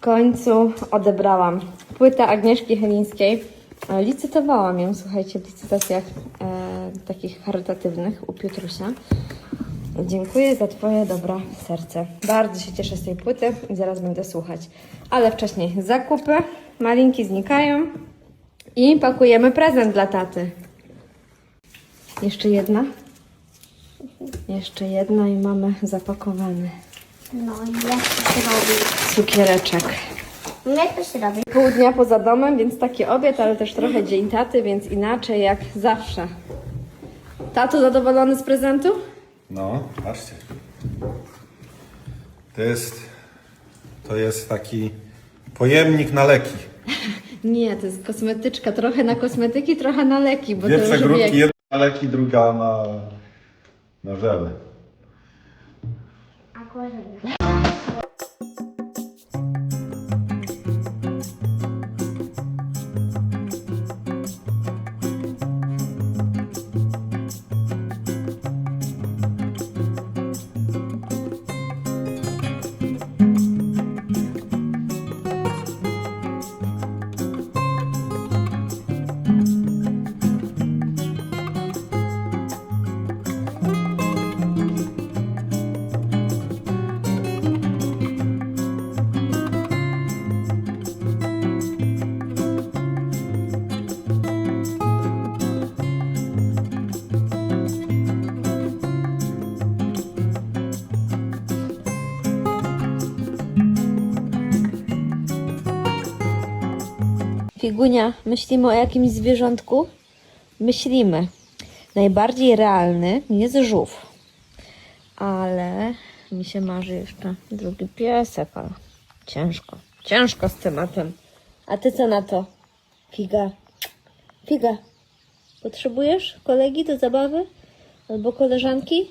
W końcu odebrałam płytę Agnieszki Chylińskiej. E, Licytowałam ją, słuchajcie, w licytacjach e, takich charytatywnych u Piotrusia. Dziękuję za Twoje dobre serce. Bardzo się cieszę z tej płyty i zaraz będę słuchać. Ale wcześniej zakupy, malinki znikają i pakujemy prezent dla taty. Jeszcze jedna? Jeszcze jedna i mamy zapakowany No i jak to się robi? cukiereczek. No Jak to się robi? Pół dnia poza domem, więc taki obiad, ale też trochę dzień taty, więc inaczej jak zawsze. Tato zadowolony z prezentu? No, patrzcie. To jest, to jest taki pojemnik na leki. Nie, to jest kosmetyczka. Trochę na kosmetyki, trochę na leki, bo Dwie to już przegródki, jedna na leki, druga na, na żele. Aku. Figunia, myślimy o jakimś zwierzątku? Myślimy. Najbardziej realny jest żółw. Ale mi się marzy jeszcze drugi piesek, ale ciężko. Ciężko z tematem. A ty co na to? Figa. Figa. Potrzebujesz kolegi do zabawy? Albo koleżanki?